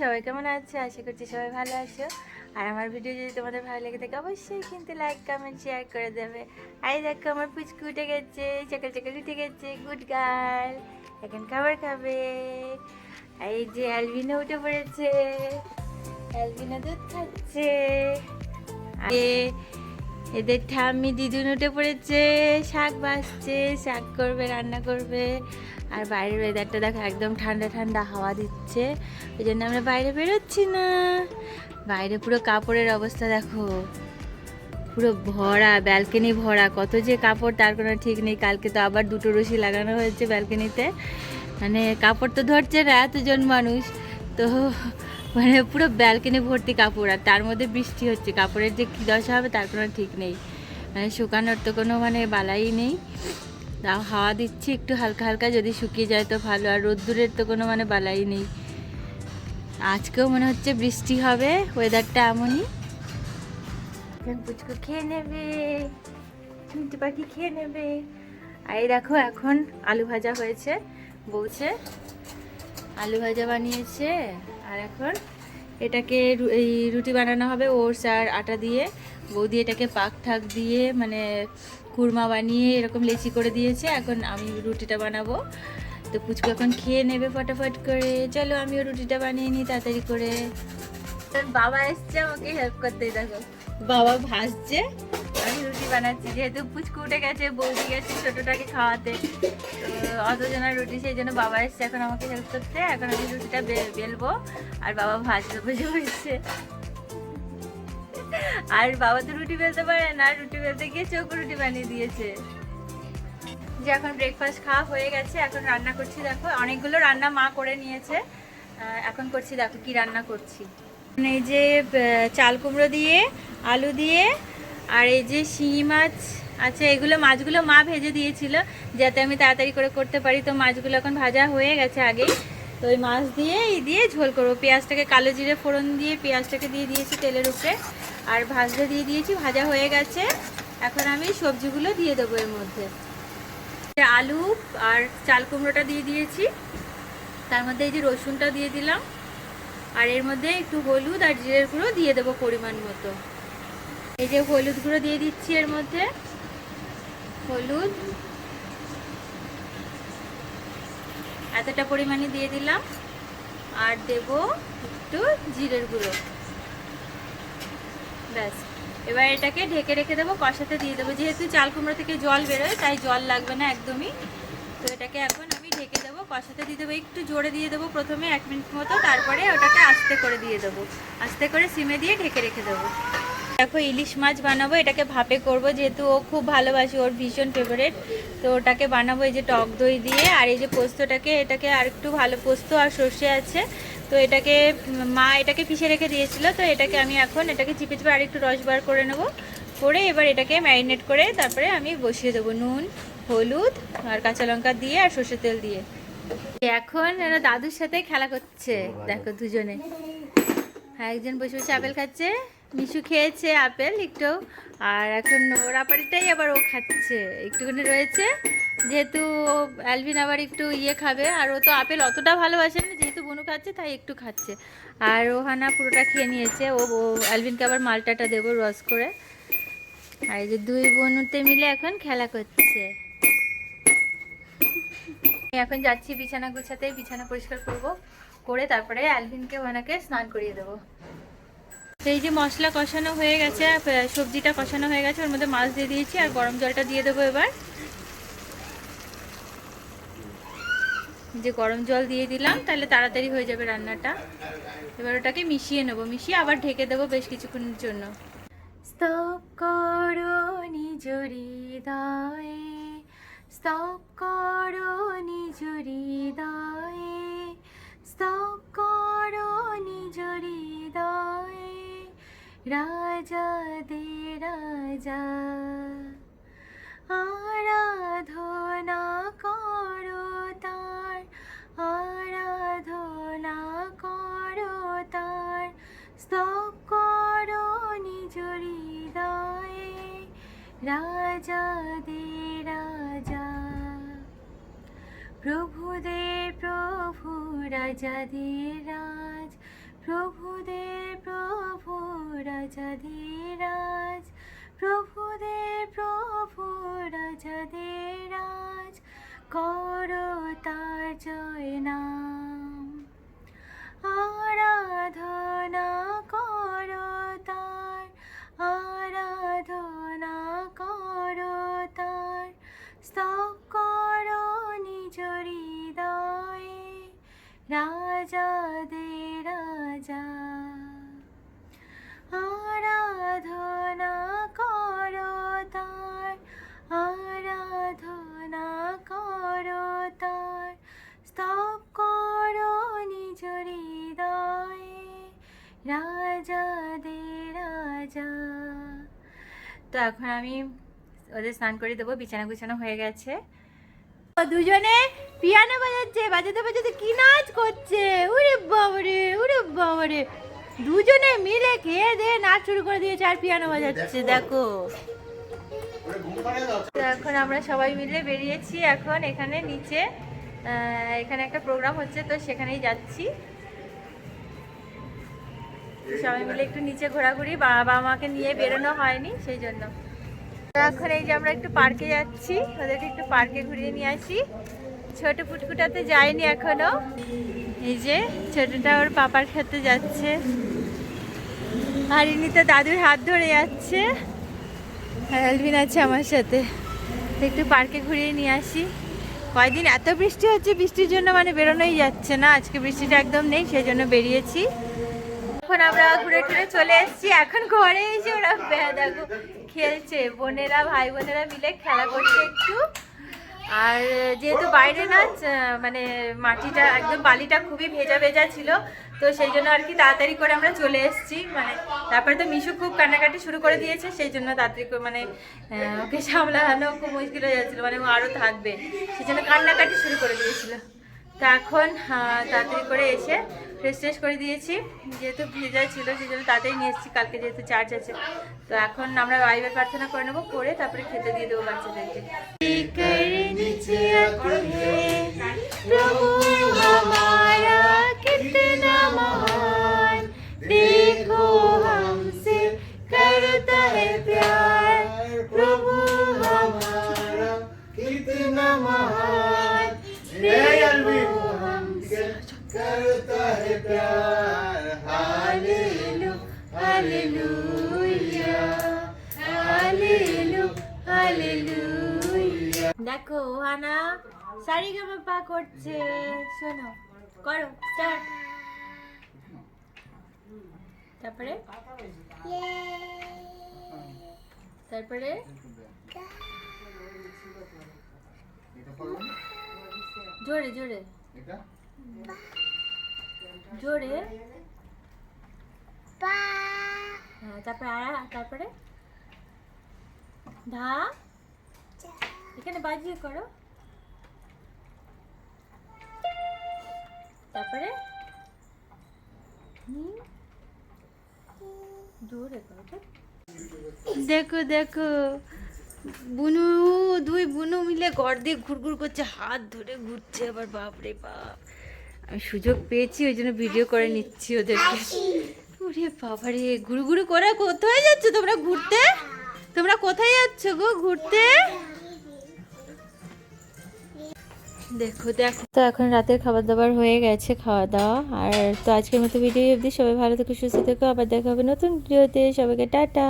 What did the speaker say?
সবাই কেমন আছে? আশা করছি সবাই ভালো আছো। আর আমার ভিডিও যদি তোমাদের ভালো লেগে থাকে, অবশ্যই কিন্তু লাইক কমেন্ট শেয়ার করে দেবে। আই দেখো আমার পুচকু উঠে গেছে, চকল চকল উঠে গেছে গুড গার্ল এখন খাবার খাবে। এই যে অ্যালবিনো উঠে পড়েছে, অ্যালবিনো দুধ খাচ্ছে। এদের ঠাম্মি দিদুন উঠে পড়েছে, শাক বাসছে শাক করবে, রান্না করবে। আর বাইরের ওয়েদারটা দেখো, একদম ঠান্ডা ঠান্ডা হাওয়া দিচ্ছে। ওই জন্য আমরা বাইরে বেরোচ্ছি না। বাইরে পুরো কাপড়ের অবস্থা দেখো। পুরো ভরা ব্যালকনি ভরা। কত যে কাপড়, তার কোনো ঠিক নেই। কালকে তো আবার দুটো রশি লাগানো হয়েছে ব্যালকনিতে মানে কাপড় তো ধরছে না এতজন মানুষ। তো মানে পুরো ব্যালকনি ভর্তি কাপড় আর তার মধ্যে বৃষ্টি হচ্ছে। কাপড়ের যে কী দশা হবে তার কোনো ঠিক নেই। মানে শুকানোর তো কোনো মানে বালাই নেই। তাও হাওয়া দিচ্ছি একটু হালকা হালকা, যদি শুকিয়ে যায় তো ভালো। আর রোদ্দুরের তো কোনো মানে বালাই নেই। আজকেও মনে হচ্ছে বৃষ্টি হবে ওয়েদারটা এমনই। পুচকু খেয়ে নেবে মিঠু পাখি খেয়ে নেবে। আর এই দেখো, এখন আলু ভাজা হয়েছে বলছে আলু ভাজা বানিয়েছে। এখন এটাকে এই রুটি বানানো হবে ওটস আর আটা দিয়ে। বৌদি এটাকে পাক ঠাক দিয়ে মানে কুরমা বানিয়ে এরকম লেচি করে দিয়েছে। এখন আমি রুটিটা বানাবো। তো পুচকু এখন খেয়ে নেবে ফটাফট করে। চলো আমিও রুটিটা বানিয়ে নিই তাড়াতাড়ি করে। বাবা এসছে আমাকে হেল্প করতে, দেখো। বাবা ভাসছে। আমি রুটি বানাচ্ছি, যেহেতু পুচকু উঠে গেছে, বৌদি গেছে ছোটটাকে খাওয়াতে। তো অতজনের রুটি, সেই জন্য বাবা এসছে, এখন আমাকে হেল্প করতে। এখন আমি রুটিটা বেলবো, আর বাবা ভাজতে বসে বসছে আর বাবা তো রুটি বেলতে পারে না, রুটি বেলতে গিয়ে চোখ রুটি বানিয়ে দিয়েছে। যে এখন ব্রেকফাস্ট খাওয়া হয়ে গেছে, এখন রান্না করছি, দেখো। অনেকগুলো রান্না মা করে নিয়েছে। এখন করছি, দেখো কি রান্না করছি। এই যে চাল কুমড়ো দিয়ে, আলু দিয়ে আর এই যে শিঙি মাছ আছে এগুলো মাছগুলো মা ভেজে দিয়েছিল যাতে আমি তাড়াতাড়ি করে করতে পারি। তো মাছগুলো এখন ভাজা হয়ে গেছে আগেই। তো ওই মাছ দিয়ে এই দিয়ে ঝোল করব। পেঁয়াজটাকে কালো জিরে ফোড়ন দিয়ে পেঁয়াজটাকে দিয়ে দিয়েছি তেলের উপরে। আর ভাজতে দিয়ে দিয়েছি, ভাজা হয়ে গেছে। এখন আমি সবজিগুলো দিয়ে দেবো এর মধ্যে। আলু আর চাল কুমড়োটা দিয়ে দিয়েছি। তার মধ্যে এই যে রসুনটা দিয়ে দিলাম। আর এর মধ্যে একটু হলুদ আর জিরের গুঁড়ো দিয়ে দেবো পরিমাণ মতো। এই যে হলুদ গুঁড়ো দিয়ে দিচ্ছি এর মধ্যে। হলুদ। এতটা পরিমাণে দিয়ে দিলাম। আর দেব একটু জিরের গুঁড়ো। ব্যাস। এবার এটাকে ঢেকে রেখে দেবো, কষাতে দিয়ে দেবো। যেহেতু চাল কুমড়ো থেকে জল বেরোয়, তাই জল লাগবে না একদমই। তো এটাকে এখন আমি ঢেকে দেবো, কষাতে দিয়ে দেবো, একটু জোরে দিয়ে দেবো প্রথমে এক মিনিট মতো, তারপরে ওটাকে আস্তে করে দিয়ে দেবো। আস্তে করে সিমে দিয়ে ঢেকে রেখে দেবো। দেখো, ইলিশ মাছ বানাবো, এটাকে ভাপে করব, যেহেতু ও খুব ভালোবাসে, ওর ভীষণ ফেভারেট তো ওটাকে বানাবো, এই যে টক দই দিয়ে, আর এই যে পোস্তটাকে, এটাকে আর একটু ভালো পোস্ত আর সর্ষে আছে। তো এটাকে, মা এটাকে পিষে রেখে দিয়েছিল, তো এটাকে আমি এখন এটাকে চিপে চিপে আর একটু রস বার করে নেব। করে এবার এটাকে ম্যারিনেট করে তারপরে আমি বসিয়ে দেবো নুন, হলুদ আর কাঁচা লঙ্কা দিয়ে আর সর্ষের তেল দিয়ে। এখন এরা দাদুর সাথে খেলা করছে। দেখো দুজনে। হ্যাঁ একজন বসে বসে আপেল খাচ্ছে। মিশু খেয়েছে আপেল একটু, আর এখন ওর আবার ও খাচ্ছে। একটুখানি রয়েছে, যেহেতু অ্যালভিন আবার একটু ইয়ে খাবে, আর ও তো আপেল অতটা ভালোবাসে না যেহেতু বনু খাচ্ছে, তাই একটু খাচ্ছে। আর ও হানা পুরোটা খেয়ে নিয়েছে, ও অ্যালভিনকে আবার মালটাটা দেবো রস করে। আর এই যে দুই বনুতে মিলে এখন খেলা করছে। এখন যাচ্ছি বিছানা গুছাতে, বিছানা পরিষ্কার করব, করে তারপরে অ্যালভিনকে ওনাকে স্নান করিয়ে দেবো। তো এই যে মশলা কষানো হয়ে গেছে সবজিটা কষানো হয়ে গেছে, ওর মধ্যে মাছ দিয়ে দিয়েছি, আর গরম জলটা দিয়ে দেবো এবার। যে গরম জল দিয়ে দিলাম, তাহলে তাড়াতাড়ি হয়ে যাবে রান্নাটা। এবার ওটাকে মিশিয়ে নেব, মিশিয়ে আবার ঢেকে দেবো বেশ কিছুক্ষণের জন্য। স্তব করো নিজ স্তব করো নিজ স্তব রাজা দে রাজা, আরাধনা করো তার, আরাধনা করো তার, স্তব করো নিজ হৃদয়ে, রাজা দে রাজা। প্রভু দে প্রভু, রাজা দে রাজ, প্রভুদের প্রভু রাজাধিরাজ প্রভুদের প্রভু রাজাধীরাজ কর তার জয় নাম আরাধনা তো এখন আমি ওদের স্নান করে দেবো বিছানা গুছানো হয়ে গেছে। দুজনে পিয়ানো বাজাচ্ছে বাজাতে বাজাতে কি নাচ করছে? উরে বাবারে উরে বাবারে। দুজনে মিলে খেয়ে দিয়ে নাচ শুরু করে দিয়েছে আর পিয়ানো বাজাচ্ছে দেখো। এখন আমরা সবাই মিলে বেরিয়েছি এখন এখানে নিচে এখানে একটা প্রোগ্রাম হচ্ছে তো সেখানেই যাচ্ছি। সবাই মিলে একটু নিচে ঘোরাঘুরি, বাবা মাকে নিয়ে বেরোনো হয়নি, সেই জন্য। এখন এই যে আমরা একটু পার্কে যাচ্ছি, ওদেরকে একটু পার্কে ঘুরিয়ে নিয়ে আসি। ছোট ফুটকুটাতে যায়নি এখনও। এই যে ছোটটা ওর পাপার খেতে যাচ্ছে। আর ইনি তো দাদুর হাত ধরে যাচ্ছে। আর আলভিন আছে আমার সাথে। একটু পার্কে ঘুরিয়ে নিয়ে আসি। কয়দিন এত বৃষ্টি হচ্ছে, বৃষ্টির জন্য মানে বেরোনোই যাচ্ছে না। আজকে বৃষ্টিটা একদম নেই, সেই জন্য বেরিয়েছি। এখন আমরা ঘুরে টুরে চলে এসেছি। এখন ঘরে এসে ওরা দেখো, খেলছে। বোনেরা, ভাই বোনেরা মিলে খেলা করছে একটু। আর যেহেতু বাইরে না মানে মাটিটা, একদম বালিটা খুবই ভেজা ভেজা ছিল, তো সেই জন্য আর কি তাড়াতাড়ি করে আমরা চলে এসেছি। মানে তারপরে তো মিশু খুব কান্নাকাটি শুরু করে দিয়েছে, সেই জন্য তাড়াতাড়ি করে মানে ওকে সামলানো খুব মুশকিল হয়ে যাচ্ছিল। মানে ও আরও থাকবে। সেই জন্য কান্নাকাটি শুরু করে দিয়েছিল। তো এখন আহ, তাড়াতাড়ি করে এসে ফ্রেশ ট্রেশ করে দিয়েছি যেহেতু ভেজা ছিল সেই জন্য তাড়াতাড়ি নিয়ে এসেছি কালকে যেহেতু চার্জ আছে তো এখন আমরা বাইবেল প্রার্থনা করে নেবো করে তারপরে খেতে দিয়ে দেবো বাচ্চাদেরকে প্রভু हमारा कितना महान देखो हमसे करता है प्यार प्रभु हमारा कितना महान करता है प्यार हालेलु हालेलुया हालेलु हालेलुया দেখো হানা সারি গামা পা করছে শোনো করো স্টার্ট তারপরে তারপরে জোরে জোরে এটা জোরে? হ্যাঁ তারপরে আর তারপরে? ধা। এখানে বাজিয়ে করো। তারপরে? জোরে করো দেখো দেখো। বুনু দুই বুনু মিলে ঘর দিয়ে ঘুরঘুর করছে হাত ধরে ঘুরছে আবার বাপরে বাপ। আমি সুযোগ পেয়েছি, ওই জন্য ভিডিও করে নিচ্ছি ওদেরকে। ওরে বাবারে ঘুরু ঘুরু করে কোথায় যাচ্ছ তোমরা ঘুরতে? তোমরা কোথায় যাচ্ছ গো ঘুরতে? দেখো দেখো। তো এখন রাতের খাবার দাবার হয়ে গেছে খাওয়া দাওয়া আর তো আজকের মতো ভিডিও অবধি। সবাই ভালো থেকো, সুস্থ থেকো। আবার দেখা হবে নতুন ভিডিওতে সবাইকে টাটা।